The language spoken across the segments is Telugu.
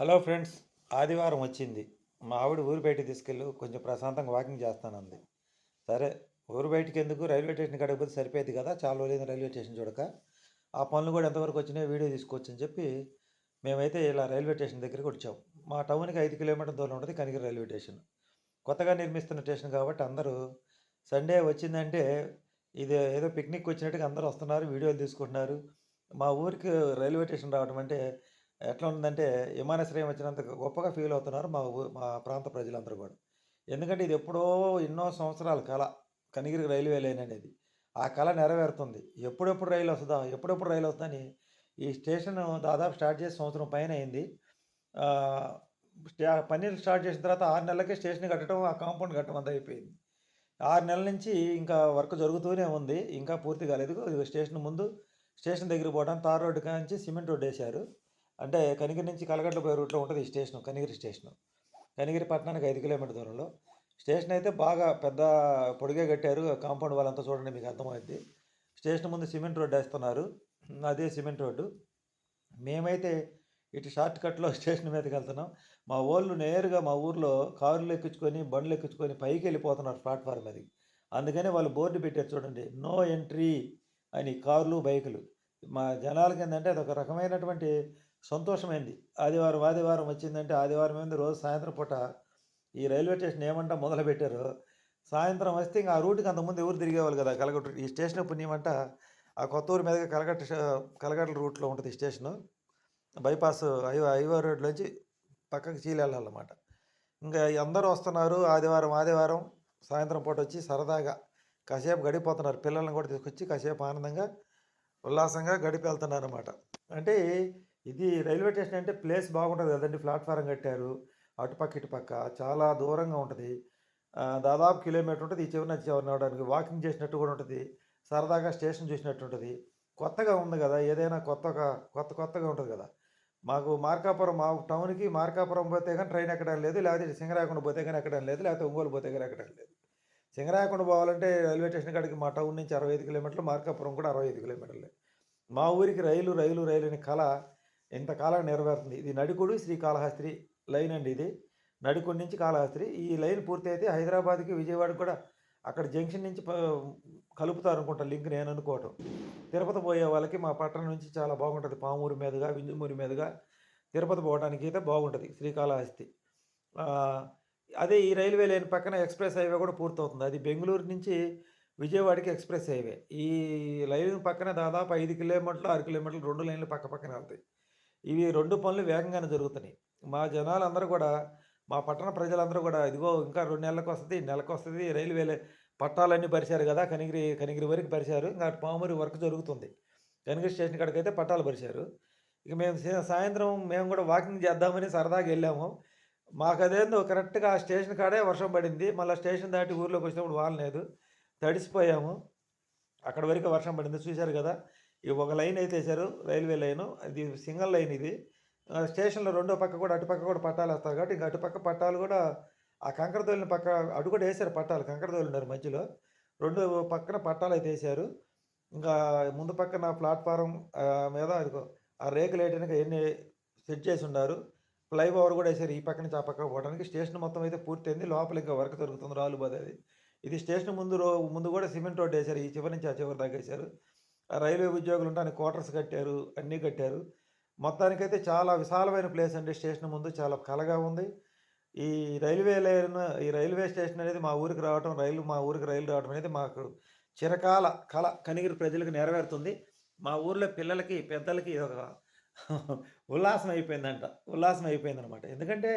హలో ఫ్రెండ్స్ ఆదివారం వచ్చింది. మా ఆవిడ ఊరు బయట తీసుకెళ్ళి కొంచెం ప్రశాంతంగా వాకింగ్ చేస్తానంది. సరే ఊరు బయటికి ఎందుకు? రైల్వే స్టేషన్ కాడికి సరిపోయేది కదా? చాలా రోజులైంది రైల్వే స్టేషన్ చూడక. ఆ పనులు కూడా ఎంతవరకు వచ్చినాయో వీడియో తీసుకోవచ్చు అని చెప్పి మేమైతే ఇలా రైల్వే స్టేషన్ దగ్గరికి వచ్చాం. మా టౌన్కి ఐదు కిలోమీటర్ దూరం ఉంటుంది కనిగిరి రైల్వే స్టేషన్. కొత్తగా నిర్మిస్తున్న స్టేషన్ కాబట్టి అందరూ సండే వచ్చిందంటే ఇది ఏదో పిక్నిక్ వచ్చినట్టుగా అందరూ వస్తున్నారు వీడియోలు తీసుకుంటున్నారు. మా ఊరికి రైల్వే స్టేషన్ రావడం అంటే ఎట్లా ఉందంటే విమానాశ్రయం వచ్చినంత గొప్పగా ఫీల్ అవుతున్నారు మా మా ప్రాంత ప్రజలందరూ కూడా. ఎందుకంటే ఇది ఎప్పుడో ఎన్నో సంవత్సరాల కళ కనిగిరి రైల్వే లైన్ అనేది. ఆ కళ నెరవేరుతుంది. ఎప్పుడెప్పుడు రైలు వస్తుందా ఎప్పుడెప్పుడు రైలు వస్తుందని ఈ స్టేషన్ దాదాపు స్టార్ట్ చేసి సంవత్సరం పైన అయింది. పన్నీరు స్టార్ట్ చేసిన తర్వాత ఆరు నెలలకే స్టేషన్ కట్టడం ఆ కాంపౌండ్ కట్టడం అంతా అయిపోయింది. ఆరు నెలల నుంచి ఇంకా వర్క్ జరుగుతూనే ఉంది. ఇంకా పూర్తి కాలేదు. స్టేషన్ ముందు స్టేషన్ దగ్గర పోవడం తార్ రోడ్డు కాంచి సిమెంట్ రోడ్డు వేశారు. అంటే కనిగిరి నుంచి కలగట్ల పోయే రూట్లో ఉంటుంది ఈ స్టేషన్ కనిగిరి స్టేషన్. కనిగిరి పట్టణానికి ఐదు కిలోమీటర్ దూరంలో. స్టేషన్ అయితే బాగా పెద్ద పొడిగే కట్టారు కాంపౌండ్ వాళ్ళంతా చూడండి మీకు అర్థమైంది స్టేషన్ ముందు సిమెంట్ రోడ్డు వేస్తున్నారు అదే సిమెంట్ రోడ్డు. మేమైతే ఇటు షార్ట్ కట్లో స్టేషన్ మీదకి వెళ్తున్నాం. మా వాళ్ళు నేరుగా మా ఊర్లో కారులు ఎక్కించుకొని బండ్లు ఎక్కించుకొని పైకి వెళ్ళిపోతున్నారు ప్లాట్ఫామ్ మీద అందుకని వాళ్ళు బోర్డు పెట్టారు చూడండి నో ఎంట్రీ అని కార్లు బైకులు. మా జనాలకి ఏంటంటే అదొక రకమైనటువంటి సంతోషమైంది. ఆదివారం ఆదివారం వచ్చిందంటే ఆదివారం ఏంది రోజు సాయంత్రం పూట ఈ రైల్వే స్టేషన్ ఏమంటా మొదలు పెట్టారు సాయంత్రం వస్తే ఇంకా ఆ రూట్కి అంతకుముందు ఎవరు తిరిగేవాళ్ళు కదా? కలగట్టు ఈ స్టేషన్ పుణ్యమంట ఆ కొత్త ఊరు మీదుగా కలగట్ట కలగట్ల రూట్లో ఉంటుంది ఈ స్టేషను. బైపాస్ ఐవ ఐవా రోడ్లోంచి పక్కకి చీలెళ్ళాలన్నమాట. ఇంకా అందరూ వస్తున్నారు ఆదివారం ఆదివారం. సాయంత్రం పూట వచ్చి సరదాగా కాసేపు గడిపోతున్నారు. పిల్లల్ని కూడా తీసుకొచ్చి కాసేపు ఆనందంగా ఉల్లాసంగా గడిపి వెళ్తున్నారు అనమాట అంటే ఇది రైల్వే స్టేషన్ అంటే ప్లేస్ బాగుంటుంది కదండి. ప్లాట్ఫారం కట్టారు. అటుపక్క ఇటుపక్క చాలా దూరంగా ఉంటుంది. దాదాపు కిలోమీటర్ ఉంటుంది. ఈ చివరి నుంచి చివరి వాకింగ్ చేసినట్టు కూడా ఉంటుంది. సరదాగా స్టేషన్ చూసినట్టు ఉంటుంది. కొత్తగా ఉంది కదా ఏదైనా కొత్తగా కొత్త కొత్తగా ఉంటుంది కదా. మాకు మార్కాపురం మా టౌన్కి మార్కాపురం పోతే కానీ ట్రైన్ ఎక్కడం లేదు. లేకపోతే సింగరాయకుండా పోతే కానీ ఎక్కడం లేదు. లేకపోతే ఒంగోలు పోతే కానీ ఎక్కడం లేదు. సింగరాయకొండ పోవాలంటే రైల్వే స్టేషన్ కాడికి మా టౌన్ నుంచి అరవై ఐదు కిలోమీటర్లు మార్కాపురం కూడా అరవై ఐదు కిలోమీటర్లే. మా ఊరికి రైలు రైలు రైలు అనే కళ ఇంతకాలం నెరవేరుతుంది. ఇది నడికుడు శ్రీకాళహస్తి లైన్ అండి ఇది. నడికుడి నుంచి కాళహస్తి. ఈ లైన్ పూర్తి అయితే హైదరాబాద్కి విజయవాడకి కూడా అక్కడ జంక్షన్ నుంచి కలుపుతారు అనుకుంటా. లింక్ నేను అనుకోవటం. తిరుపతి పోయే వాళ్ళకి మా పట్టణం నుంచి చాలా బాగుంటుంది. పామూరు మీదుగా వింజమూరి మీదుగా తిరుపతి పోవడానికి అయితే బాగుంటుంది శ్రీకాళహస్తి అదే ఈ రైల్వే లైన్ పక్కన ఎక్స్ప్రెస్ హైవే కూడా పూర్తవుతుంది. అది బెంగళూరు నుంచి విజయవాడకి ఎక్స్ప్రెస్ హైవే. ఈ లైన్ పక్కన దాదాపు ఐదు కిలోమీటర్లు ఆరు కిలోమీటర్లు రెండు లైన్లు పక్క పక్కన వెళ్తాయి. ఇవి రెండు పనులు వేగంగానే జరుగుతున్నాయి. మా జనాలందరూ కూడా మా పట్టణ ప్రజలందరూ కూడా ఇదిగో ఇంకా రెండు నెలలకు వస్తుంది నెలకు వస్తుంది రైల్వేలే పట్టాలన్నీ పరిచారు కదా కనిగిరి కనిగిరి వరకు పరిచారు ఇంకా అటు పామూరి వర్క్ జరుగుతుంది. కనిగిరి స్టేషన్ కాడికి అయితే పట్టాలు పరిచారు ఇక మేము సాయంత్రం మేము కూడా వాకింగ్ చేద్దామని సరదాగా వెళ్ళాము. మాకు అదేందో కరెక్ట్గా ఆ స్టేషన్ కాడే వర్షం పడింది మళ్ళీ స్టేషన్ దాటి ఊర్లోకి వచ్చినప్పుడు వాలలేదు తడిసిపోయాము. అక్కడ వరకు వర్షం పడింది చూశారు కదా. ఈ ఒక లైన్ అయితే వేశారు రైల్వే లైను. అది సింగిల్ లైన్ ఇది. ఆ స్టేషన్లో రెండో పక్క కూడా అటుపక్క కూడా పట్టాలు వేస్తారు కాబట్టి ఇంకా అటుపక్క పట్టాలు కూడా ఆ కంకర తోలిన పక్క అటు కూడా వేశారు పట్టాలు కంకర తోలినారు మధ్యలో. రెండు పక్కన పట్టాలు అయితే వేశారు. ఇంకా ముందు పక్కన ప్లాట్ఫారం మీద అదిగో ఆ రేకులు వేయడానికి ఎన్ని సెట్ చేసి ఉన్నారు. ఫ్లైఓవర్ కూడా వేశారు ఈ పక్క నుంచి ఆ పక్క పోవడానికి స్టేషన్ మొత్తం అయితే పూర్తయింది. లోపల ఇంకా వర్క్ జరుగుతుంది రాళ్ళు అది. ఇది స్టేషన్ ముందు రో ముందు కూడా సిమెంట్ రోడ్ వేశారు. ఈ చివరి నుంచి ఆ చివరి దాకా వేశారు. రైల్వే ఉద్యోగులు ఉంటాను క్వార్టర్స్ కట్టారు అన్నీ కట్టారు. మొత్తానికైతే చాలా విశాలమైన ప్లేస్ అండి. స్టేషన్ ముందు చాలా కలగా ఉంది. ఈ రైల్వే లైన్ ఈ రైల్వే స్టేషన్ అనేది మా ఊరికి రావటం రైలు మా ఊరికి రైలు రావడం అనేది మాకు చిరకాల కళ కనిగిరి ప్రజలకు నెరవేరుతుంది. మా ఊర్లో పిల్లలకి పెద్దలకి ఒక ఉల్లాసం అయిపోయిందంట. ఉల్లాసం అయిపోయిందనమాట. ఎందుకంటే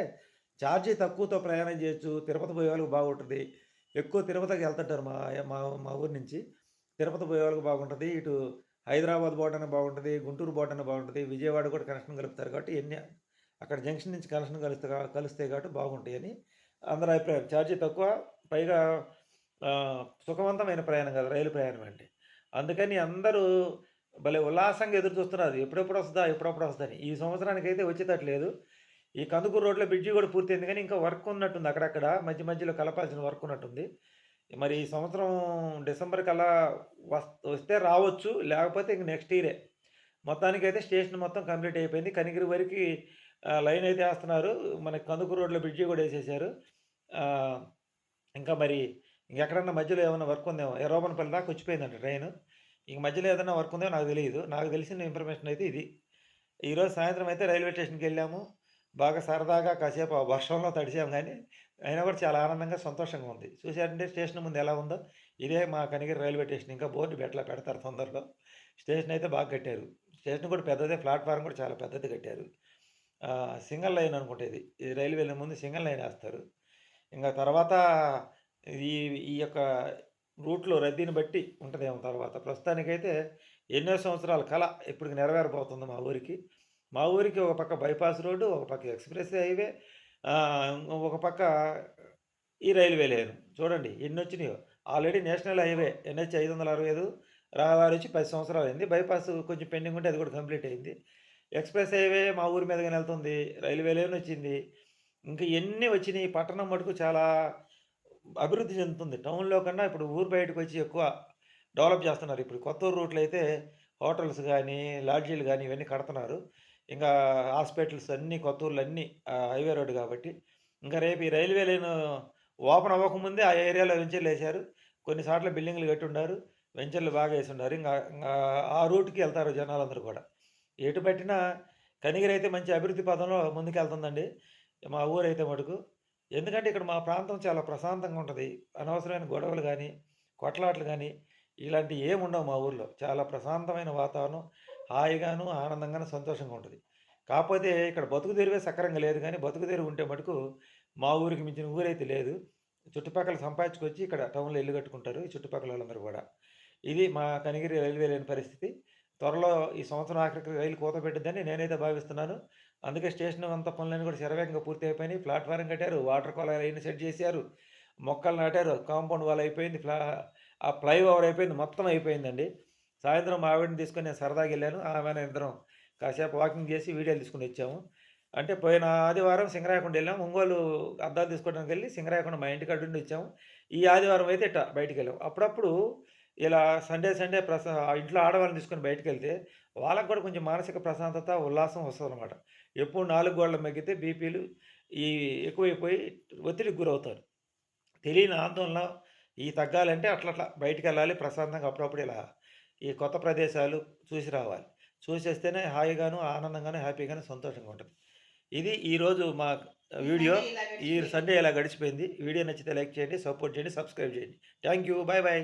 ఛార్జీ తక్కువతో ప్రయాణం చేయొచ్చు తిరుపతి పోయే వాళ్ళకి బాగుంటుంది ఎక్కువ తిరుపతికి వెళ్తుంటారు మా మా ఊరి నుంచి. తిరుపతి పోయేవాళ్ళకి బాగుంటుంది ఇటు హైదరాబాద్ పోవడానికి బాగుంటుంది గుంటూరు పోవడానికి బాగుంటుంది విజయవాడ కూడా కనెక్షన్ కలుపుతారు కాబట్టి ఎన్ని అక్కడ జంక్షన్ నుంచి కనెక్షన్ కలుస్తే కలుస్తాయి కాబట్టి బాగుంటాయి అని అందరి అభిప్రాయం. ఛార్జీ తక్కువ పైగా సుఖవంతమైన ప్రయాణం కదా రైలు ప్రయాణం అంటే అందుకని అందరూ భలే ఉల్లాసంగా ఎదురు చూస్తున్నారు. ఎప్పుడెప్పుడు వస్తుందా ఎప్పుడప్పుడు వస్తుందని ఈ సంవత్సరానికి అయితే వచ్చేటట్లేదు. ఈ కందుకూరు రోడ్లో బ్రిడ్జి కూడా పూర్తయింది కానీ ఇంకా వర్క్ ఉన్నట్టుంది అక్కడక్కడ. మధ్య మధ్యలో కలపాల్సిన వర్క్ ఉన్నట్టుంది. మరి ఈ సంవత్సరం డిసెంబర్ కల్లా వస్తే రావచ్చు లేకపోతే ఇంక నెక్స్ట్ ఇయరే మొత్తానికైతే స్టేషన్ మొత్తం కంప్లీట్ అయిపోయింది. కనిగిరి వరకు లైన్ అయితే వేస్తున్నారు. మన కందుకు రోడ్లో బ్రిడ్జి కూడా వేసేసారు. ఇంకా మరి ఇంకెక్కడన్నా మధ్యలో ఏమైనా వర్క్ ఉందేమో. ఎరోబన్పల్లి దాకా వచ్చిపోయిందంట ట్రైన్ ఇంక మధ్యలో ఏదైనా వర్క్ ఉందేమో నాకు తెలియదు నాకు తెలిసిన ఇన్ఫర్మేషన్ అయితే ఇది. ఈరోజు సాయంత్రం అయితే రైల్వే స్టేషన్కి వెళ్ళాము. బాగా సరదాగా కాసేపు ఆ వర్షంలో తడిసాం కానీ అయినా కూడా చాలా ఆనందంగా సంతోషంగా ఉంది. చూసారంటే స్టేషన్ ముందు ఎలా ఉందో? ఇదే మా కనిగిరి రైల్వే స్టేషన్. ఇంకా బోర్డు బెట్లా పెడతారు తొందరలో. స్టేషన్ అయితే బాగా కట్టారు. స్టేషన్ కూడా పెద్దదే ప్లాట్ఫారం కూడా చాలా పెద్దది కట్టారు. సింగిల్ లైన్ అనుకుంటే ఇది. రైలు వెళ్ళే ముందు సింగిల్ లైన్ వేస్తారు. ఇంకా తర్వాత ఈ ఈ యొక్క రూట్లో రద్దీని బట్టి ఉంటుందేమో తర్వాత. ప్రస్తుతానికైతే ఎన్నో సంవత్సరాల కళ ఇప్పటికి నెరవేరబోతుంది మా ఊరికి. మా ఊరికి ఒక పక్క బైపాస్ రోడ్డు ఒక పక్క ఎక్స్ప్రెస్ హైవే ఒక పక్క ఈ రైల్వే లేను. చూడండి ఎన్ని వచ్చినాయో ఆల్రెడీ నేషనల్ హైవే ఎన్హెచ్ ఐదు వందల అరవై ఐదు రావారు వచ్చి పది సంవత్సరాలు అయింది. బైపాస్ కొంచెం పెండింగ్ ఉంటే అది కూడా కంప్లీట్ అయింది. ఎక్స్ప్రెస్ హైవే మా ఊరి మీదగానే వెళ్తుంది. రైల్వే లేని వచ్చింది. ఇంకా ఎన్ని వచ్చినాయి? పట్టణం మటుకు చాలా అభివృద్ధి చెందుతుంది. టౌన్లో కన్నా ఇప్పుడు ఊరు బయటకు వచ్చి ఎక్కువ డెవలప్ చేస్తున్నారు. ఇప్పుడు కొత్త రూట్లు అయితే హోటల్స్ కానీ లాడ్జీలు కానీ ఇవన్నీ కడుతున్నారు. ఇంకా హాస్పిటల్స్ అన్నీ కొత్త ఊర్లు అన్నీ హైవే రోడ్డు కాబట్టి ఇంకా రేపు ఈ రైల్వే లైన్ ఓపెన్ అవ్వకముందే ఆ ఏరియాలో వెంచర్లు వేశారు కొన్నిసార్లు బిల్డింగ్లు కట్టి ఉన్నారు వెంచర్లు బాగా వేసి ఉన్నారు ఇంకా ఆ రూట్కి వెళ్తారు జనాలందరూ కూడా. ఎటు పట్టినా కనిగిరి అయితే మంచి అభివృద్ధి పదంలో ముందుకెళ్తుందండి. మా ఊరు అయితే మటుకు. ఎందుకంటే ఇక్కడ మా ప్రాంతం చాలా ప్రశాంతంగా ఉంటుంది. అనవసరమైన గొడవలు కానీ కొట్లాటలు కానీ ఇలాంటివి ఏముండవు మా ఊర్లో. చాలా ప్రశాంతమైన వాతావరణం. హాయిగాను ఆనందంగాను సంతోషంగా ఉంటుంది. కాకపోతే ఇక్కడ బతుకు తెరువే సక్రంగా లేదు కానీ బతుకు తెరువు ఉంటే మటుకు మా ఊరికి మించిన ఊరైతే లేదు. చుట్టుపక్కల సంపాదించుకొచ్చి ఇక్కడ టౌన్లో ఇల్లు కట్టుకుంటారు ఈ చుట్టుపక్కల వాళ్ళందరూ కూడా. ఇది మా కనిగిరి రైల్వే లేని పరిస్థితి. త్వరలో ఈ సంవత్సరం ఆఖరికి రైలు కోత పెట్టిద్దని నేనైతే భావిస్తున్నాను. అందుకే స్టేషన్ అంత పనులన్నీ కూడా శరవేగంగా పూర్తి అయిపోయినాయి. ప్లాట్ఫారం కట్టారు వాటర్ కాలర్ అయిన సెట్ చేశారు మొక్కలు నాటారు కాంపౌండ్ వాల్ అయిపోయింది ఫ్లా ఆ ఫ్లైఓవర్ అయిపోయింది మొత్తం అయిపోయిందండి. సాయంత్రం మా ఆవిడని తీసుకొని నేను సరదాగా వెళ్ళాను. ఆమె ఇద్దరం కాసేపు వాకింగ్ చేసి వీడియోలు తీసుకుని వచ్చాము. అంటే పోయిన ఆదివారం సింగరాయకొండ వెళ్ళాము ఒంగోలు అద్దాలు తీసుకోవడానికి వెళ్ళి సింగరాయకొండ మా ఇంటికి అడ్డు వచ్చాము. ఈ ఆదివారం అయితే ఇట్ట బయటికి వెళ్ళాం. అప్పుడప్పుడు ఇలా సండే సండే ప్రస ఇంట్లో ఆడవాళ్ళని తీసుకొని బయటికి వెళ్తే వాళ్ళకు కూడా కొంచెం మానసిక ప్రశాంతత ఉల్లాసం వస్తుంది అనమాట ఎప్పుడు నాలుగు గోళ్ళ మగ్గితే బీపీలు ఈ ఎక్కువైపోయి ఒత్తిడికి గురవుతారు. తెలియని ఆందోళన ఈ తగ్గాలంటే అట్లా అట్లా బయటికి వెళ్ళాలి. ప్రశాంతంగా అప్పుడప్పుడు ఇలా ఈ కొత్త ప్రదేశాలు చూసి రావాలి. చూసేస్తేనే హాయిగాను ఆనందంగాను హ్యాపీగాను సంతోషంగా ఉంటుంది ఇది ఈరోజు మా వీడియో. ఈ సండే ఇలా గడిచిపోయింది. వీడియో నచ్చితే లైక్ చేయండి సపోర్ట్ చేయండి సబ్స్క్రైబ్ చేయండి. Thank you bye bye.